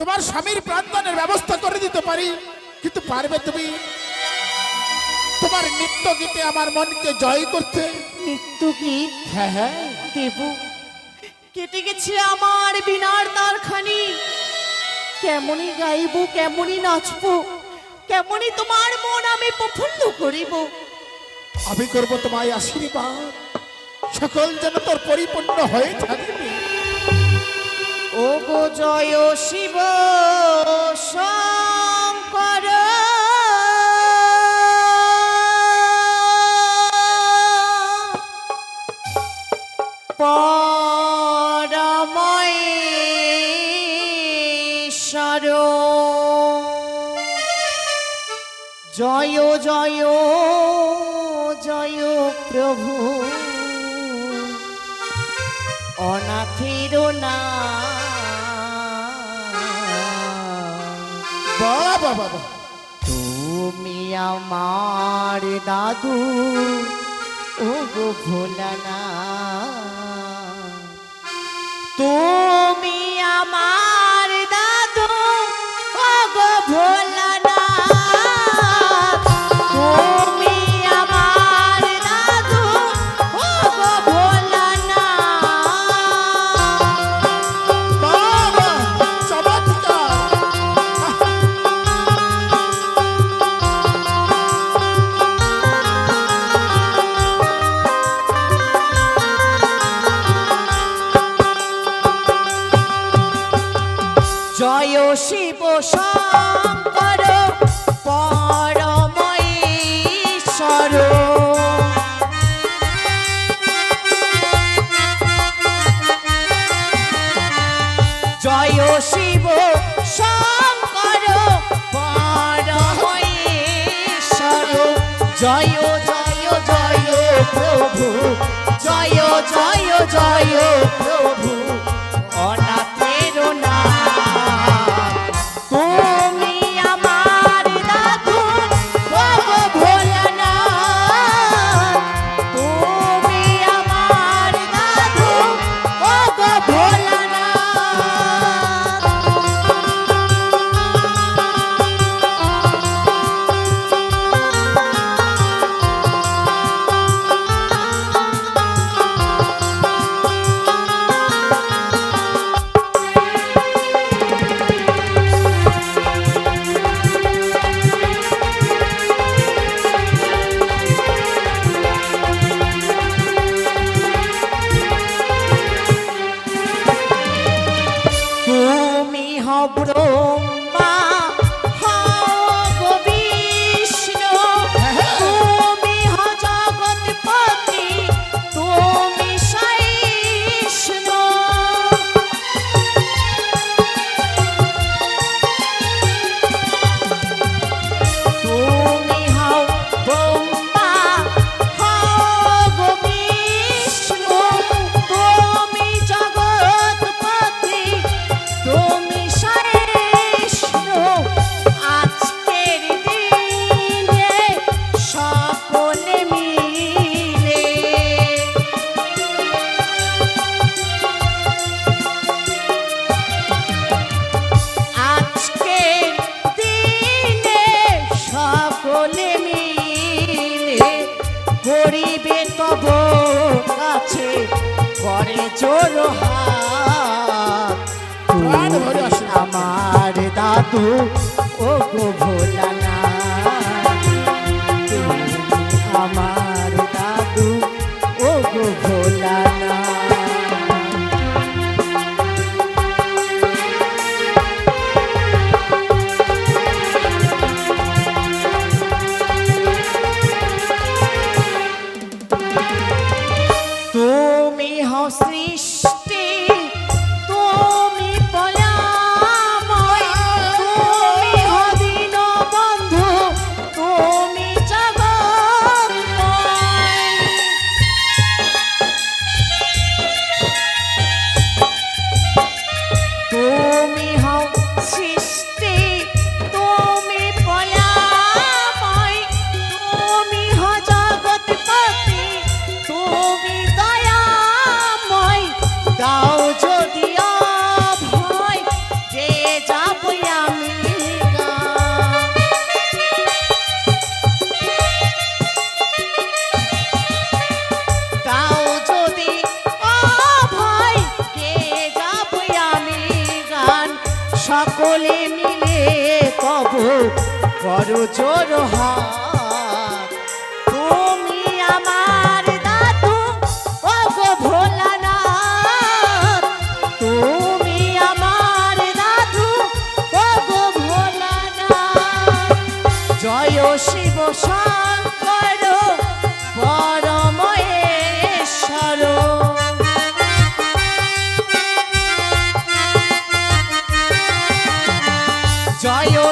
তোমার স্বামীর প্রাণদানের ব্যবস্থা করে দিতে পারি কিন্তু পারবে তুমি? তোমার নৃত্য গীতে আমার মনকে জয় করতে? নিত্য গীত? হ্যাঁ হ্যাঁ। দেব কেটে গেছে আমার বিনার দ্বারখানি। কেমনই গাইব কেমনই নাচবো কেমনই তোমার মন আমি প্রফুল্ল করিব। আমি করব তোমায় আশীর্বাদ। সকল যেন তোর পরিপূর্ণ হয়ে থাকবে ও জয় শিব শঙ্কর। পরময়েশ্বর জয় জয় জয় প্রভু। অনাথের না বাবা বাবা তুমি আমার দাদু ও গো ভোলানা তুমি শিব শঙ্কর, পরমঈশ্বর। জয় শিব শঙ্কর, পরমঈশ্বর। জয় জয় জয় প্রভু, জয় জয় জয় প্রভু। করে চোর আমার দাদু। সকলে মিলে কব করো জোর তুমি আমার গো জয় শিব শঙ্কর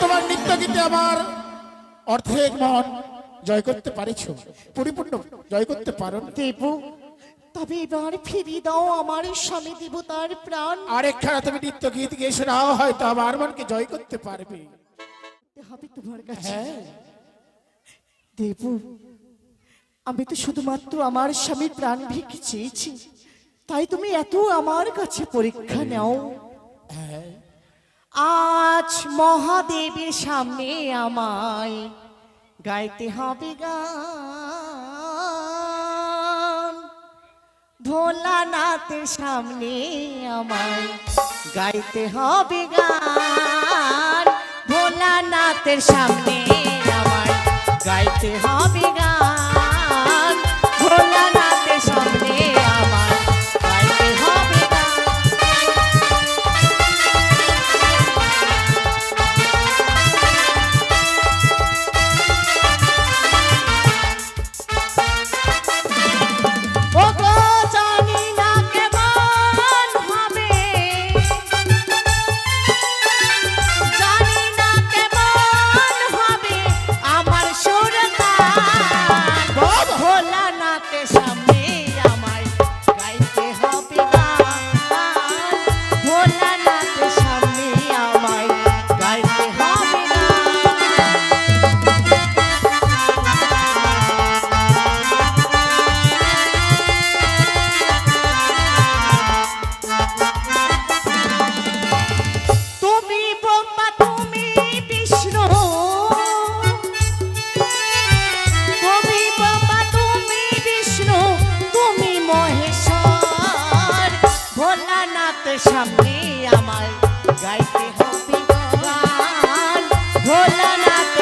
তোমার নৃত্য গীতে আমার অর্ধেক মন জয় করতে পারিছ। পরিপূর্ণ জয় করতে পারো। দেব তবে এবার ফিরিয়ে দাও আমার স্বামী দেবতার প্রাণ। আরেকখানা তুমি নৃত্য গীত গিয়ে শোনাও হয়তো আমার মনকে জয় করতে পারবে। হবে তোমার কাছে। হ্যাঁ। দেব আমি তো শুধুমাত্র আমার স্বামীর প্রাণ ভিক্ষে চেয়েছি। তাই তুমি এত আমার কাছে পরীক্ষা নাও। হ্যাঁ। আজ মহাদেবের সামনে আমায় গাইতে হবে গান। ভোলানাথের সামনে আমায় গাইতে হবে গান। ভোলানাথের সামনে আমায় গাইতে হবে গান।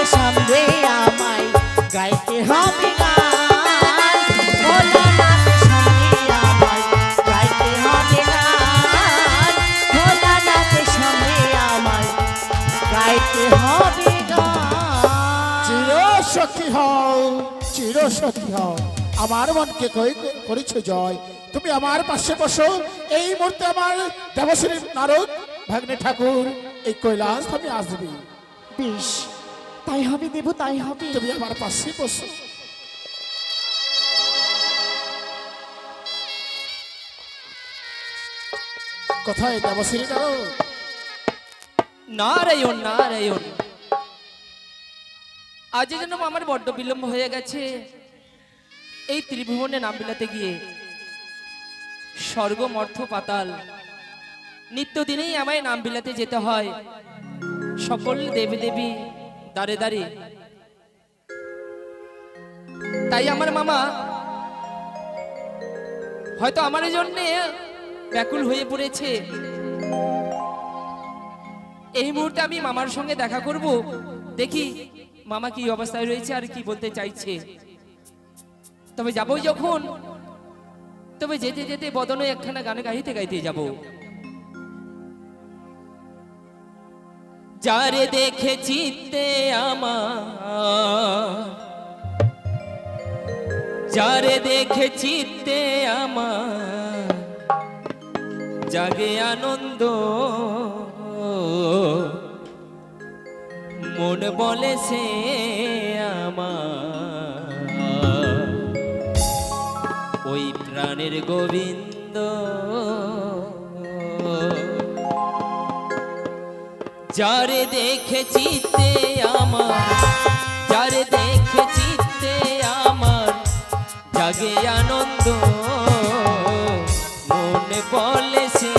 সামনে আমায় গাইতে হবে গান ভোলানাথ সামনে আমায় গাইতে হবে গান ভোলানাথ সামনে আমায় গাইতে হবে গান চির সখী হও চির হও। আমার মনকে কই- করেছ জয়? তুমি আমার পাশে বসো। এই মুহূর্তে আমার দেবশ্রী নারদ ভাগ্নে ঠাকুর এই কৈলাস আমি আসবি। বেশ। তাই হবে দেব তাই হবে। তুমি আমার পাশে বসো। কোথায় দেবশ্রী নারদ নারায়ণ নারায়ণ। আজ যেন আমার বড্ড বিলম্ব হয়ে গেছে। এই ত্রিভুবনে নাম বিলাতে গিয়ে স্বর্গ মর্থ পাতাল নিত্যদিনেই আমায় নাম বিলাতে যেতে হয়। সকল দেবী দেবী দাঁড়ে দাঁড়ে। তাই আমার মামা হয়তো আমার জন্য ব্যাকুল হয়ে পড়েছে। এই মুহূর্তে আমি মামার সঙ্গে দেখা করব। দেখি মামা কি অবস্থায় রয়েছে আর কি বলতে চাইছে। তবে যাবই যখন, তবে যেতে যেতে বদনে একখানা গান গাইতে গাইতে যাব। যারে দেখে চিত্তে আমার। যারে দেখে চিত্তে আমার। জাগে আনন্দ। মন বলে সে আমার। ওই প্রাণের গোবিন্দ। যারে দেখে চিত্তে আমার, যারে দেখে চিত্তে আমার জাগে আনন্দ, মনে বলে সে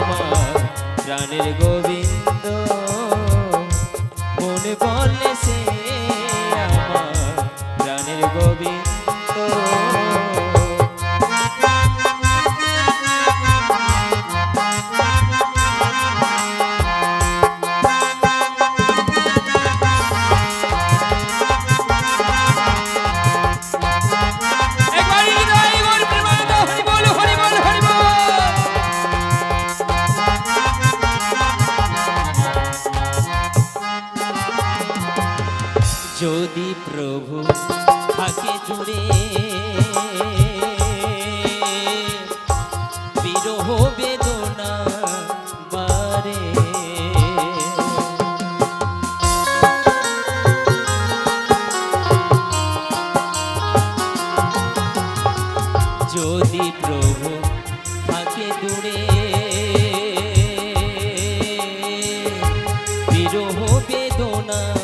আমার প্রাণের গোবিন্দ বেদনা।